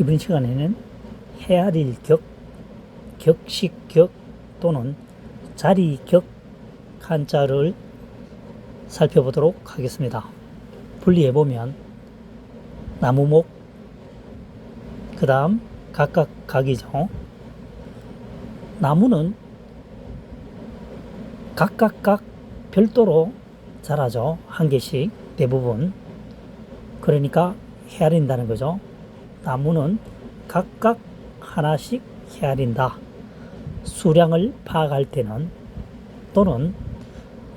이번 시간에는 헤아릴 격, 격식격 또는 자리격 한자를 살펴보도록 하겠습니다. 분리해 보면 나무목, 그 다음 각각 각이죠. 나무는 각각 각 별도로 자라죠. 한 개씩 대부분. 그러니까 헤아린다는 거죠. 나무는 각각 하나씩 헤아린다. 수량을 파악할 때는 또는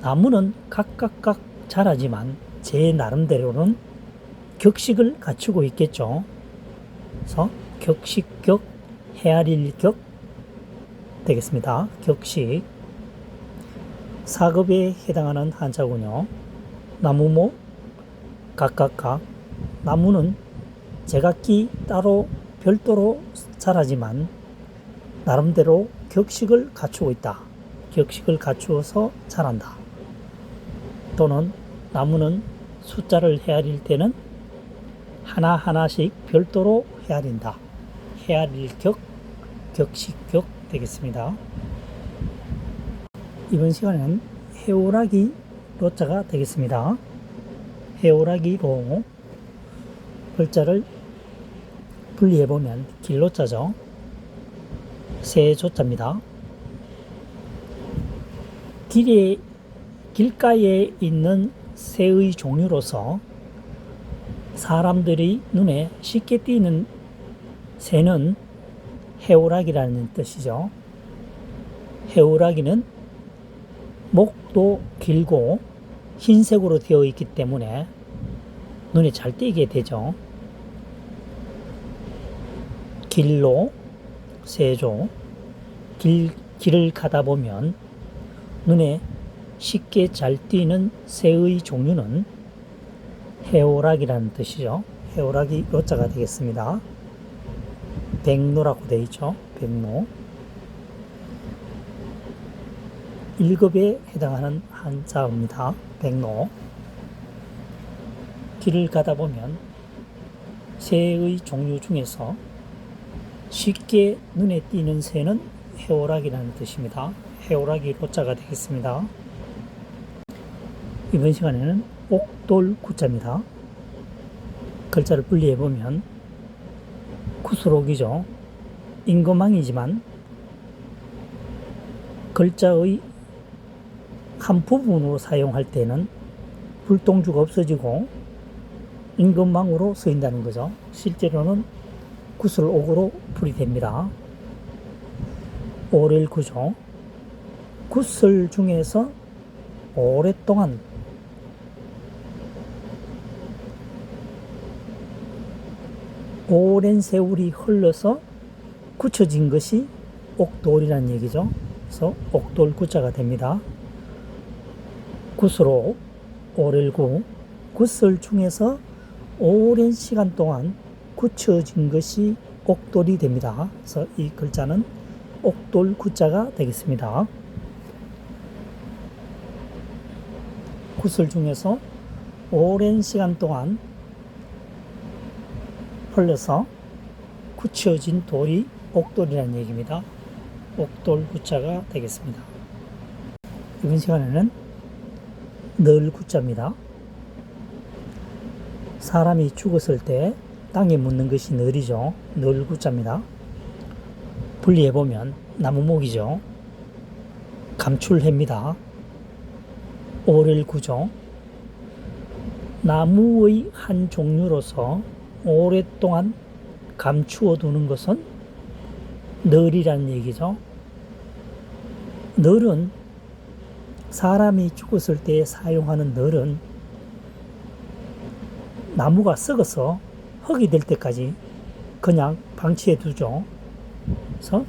나무는 각각 각 자라지만 제 나름대로는 격식을 갖추고 있겠죠. 그래서 격식격, 헤아릴격 되겠습니다. 격식. 사급에 해당하는 한자군요. 나무목, 각각각. 나무는 제각기 따로 별도로 자라지만 나름대로 격식을 갖추고 있다. 격식을 갖추어서 자란다. 또는 나무는 숫자를 헤아릴 때는 하나하나씩 별도로 헤아린다. 헤아릴 격, 격식격 되겠습니다. 이번 시간에는 해오라기 로자가 되겠습니다. 해오라기로 글자를 분리해 보면 길로자죠. 세조자입니다. 길에 길가에 있는 새의 종류로서 사람들이 눈에 쉽게 띄는 새는 해오라기라는 뜻이죠. 해오라기는 목도 길고 흰색으로 되어 있기 때문에 눈에 잘 띄게 되죠. 길로 세조 길, 길을 가다 보면 눈에 쉽게 잘 띄는 새의 종류는 해오락이라는 뜻이죠. 해오락이 요자가 되겠습니다. 백로라고 되어 있죠. 백로. 1급에 해당하는 한자입니다. 백로. 길을 가다 보면 새의 종류 중에서 쉽게 눈에 띄는 새는 해오락이라는 뜻입니다. 해오락이 로자가 되겠습니다. 이번 시간에는 옥돌 구자입니다. 글자를 분리해 보면 구슬옥이죠. 임금왕이지만 글자의 한 부분으로 사용할 때는 불동주가 없어지고 임금왕으로 쓰인다는 거죠. 실제로는 구슬옥으로 풀이됩니다. 오렐 구조 구슬 중에서 오랫동안 오랜 세월이 흘러서 굳혀진 것이 옥돌이라는 얘기죠. 그래서 옥돌 구자가 됩니다. 구슬로 오렐구 구슬 중에서 오랜 시간 동안 굳혀진 것이 옥돌이 됩니다. 그래서 이 글자는 옥돌 구자가 되겠습니다. 구슬 중에서 오랜 시간 동안 흘러서 굳혀진 돌이 옥돌이라는 얘기입니다. 옥돌 구자가 되겠습니다. 이번 시간에는 늘 구자입니다. 사람이 죽었을 때 땅에 묻는 것이 늘이죠. 늘 구자입니다. 분리해 보면 나무목이죠. 감출해입니다. 오를 구조. 나무의 한 종류로서 오랫동안 감추어 두는 것은 널이라는 얘기죠. 널은 사람이 죽었을 때 사용하는 널은 나무가 썩어서 흙이 될 때까지 그냥 방치해 두죠. 그래서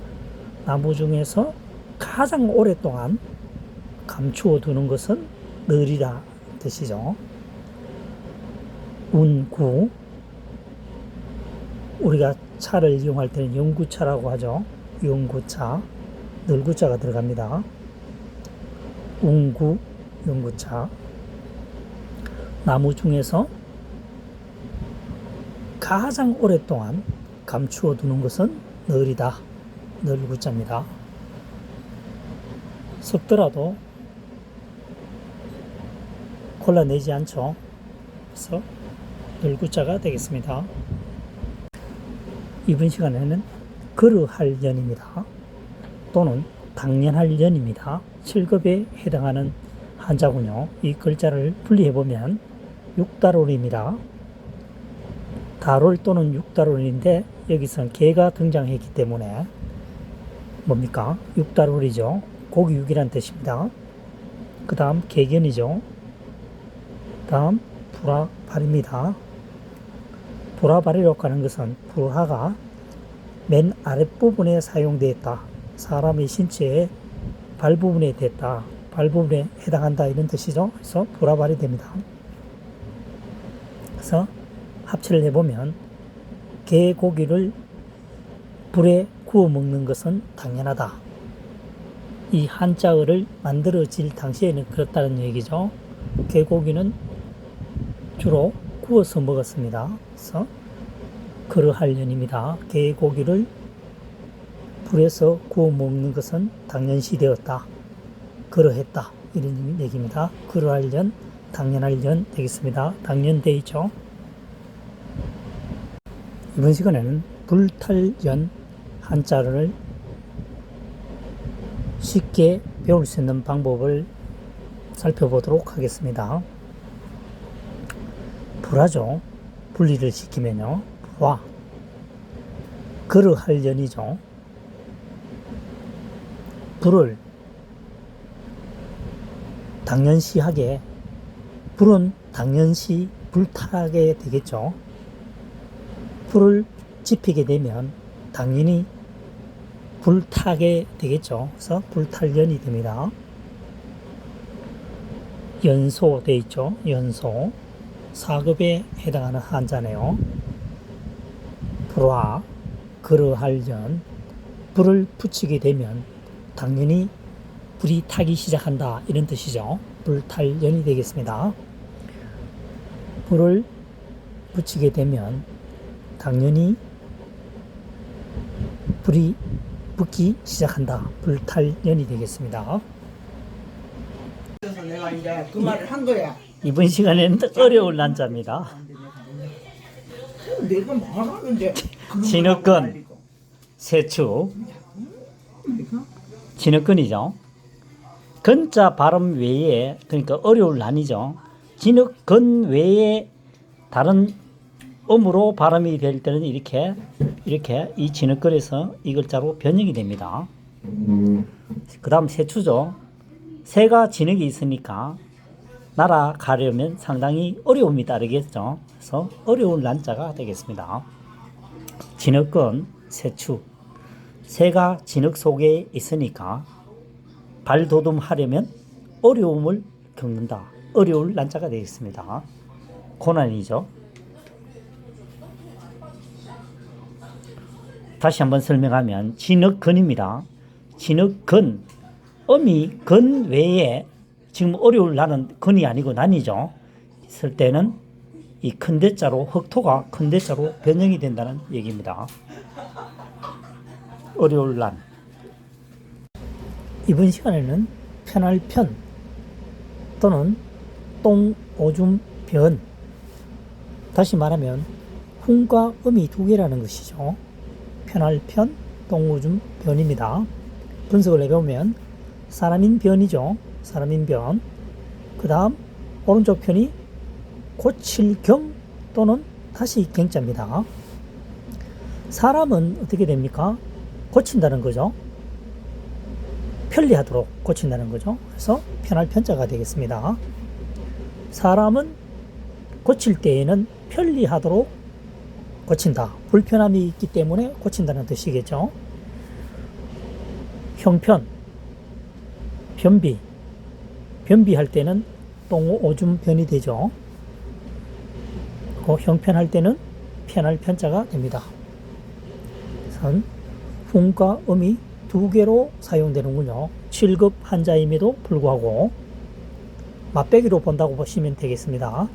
나무 중에서 가장 오랫동안 감추어 두는 것은 널이라 뜻이죠. 운구 우리가 차를 이용할 때는 연구차라고 하죠. 연구차, 널구자가 들어갑니다. 운구, 연구차. 나무 중에서 가장 오랫동안 감추어 두는 것은 늘이다. 늘 구자입니다. 섞더라도 골라내지 않죠. 그래서 늘 구자가 되겠습니다. 이번 시간에는 그르할 년입니다. 또는 당연할 년입니다. 7급에 해당하는 한자군요. 이 글자를 분리해보면 육다롤입니다. 다롤 또는 육다롤인데 여기서는 개가 등장했기 때문에 뭡니까? 육다롤이죠. 고기 육이란 뜻입니다. 그 다음 개견이죠. 다음 불화발입니다. 불화발이라고 하는 것은 불화가 맨 아랫부분에 사용되었다. 사람의 신체의 발 부분에 됐다. 발 부분에 해당한다 이런 뜻이죠. 그래서 불화발이 됩니다. 그래서 합체를 해보면 개 고기를 불에 구워 먹는 것은 당연하다. 이 한자어를 만들어질 당시에는 그렇다는 얘기죠. 개고기는 주로 구워서 먹었습니다. 그래서 그러할 년입니다. 개고기를 불에서 구워 먹는 것은 당연시 되었다. 그러했다. 이런 얘기입니다. 그러할 년, 당연할 년 되겠습니다. 당연돼 있죠. 이번 시간에는 불탈연 한자를 쉽게 배울 수 있는 방법을 살펴보도록 하겠습니다. 불하죠. 분리를 시키면요. 불화. 그르할 연이죠. 불을 당연시하게 불은 당연시 불타게 되겠죠. 불을 지피게 되면 당연히 불타게 되겠죠. 그래서 불탈연이 됩니다. 연소 돼 있죠. 연소. 4급에 해당하는 한자네요. 불화, 그러할연, 불을 붙이게 되면 당연히 불이 타기 시작한다. 이런 뜻이죠. 불탈연이 되겠습니다. 불을 붙이게 되면 당연히 불이 붙기 시작한다. 불탈연이 되겠습니다. 그래서 내가 이제 그 말을 한 거야. 이번 시간에는 어려운 난자입니다. 내가 말하는데 그런 진흙근. 거 말리고. 세추, 내가 진흙근이죠. 근자 발음 외에 그러니까 어려울 난이죠. 진흙근 외에 다른 음으로 발음이 될 때는 이렇게 이렇게 이 진흙근에서 이 글자로 변형이 됩니다. 그 다음 세추죠. 새가 진흙이 있으니까 날아가려면 상당히 어려움이 따르겠죠. 그래서 어려운 난자가 되겠습니다. 진흙근, 세추. 새가 진흙 속에 있으니까 발도듬하려면 어려움을 겪는다. 어려울 난자가 되겠습니다. 고난이죠. 다시 한번 설명하면 진흙근입니다. 진흙근 음이 근 외에 지금 어려울 나는 근이 아니고 난이죠. 있을 때는 이 큰 대자로 흑토가 큰 대자로 변형이 된다는 얘기입니다. 어려울 난. 이번 시간에는 편할 편 또는 똥 오줌 변 다시 말하면 훈과 음이 두 개라는 것이죠. 편할 편, 똥 오줌 변입니다. 분석을 해보면 사람인 변이죠. 사람인 변. 그 다음 오른쪽 편이 고칠 경 또는 다시 경자입니다. 사람은 어떻게 됩니까? 고친다는 거죠. 편리하도록 고친다는 거죠. 그래서 편할 편자가 되겠습니다. 사람은 고칠 때에는 편리하도록 고친다. 불편함이 있기 때문에 고친다는 뜻이겠죠. 형편, 변비, 변비할 때는 똥 오줌 변이 되죠. 그 형편할 때는 편할 편자가 됩니다. 선, 훈과 음이 두 개로 사용되는군요. 7급 한자임에도 불구하고 맛배기로 본다고 보시면 되겠습니다.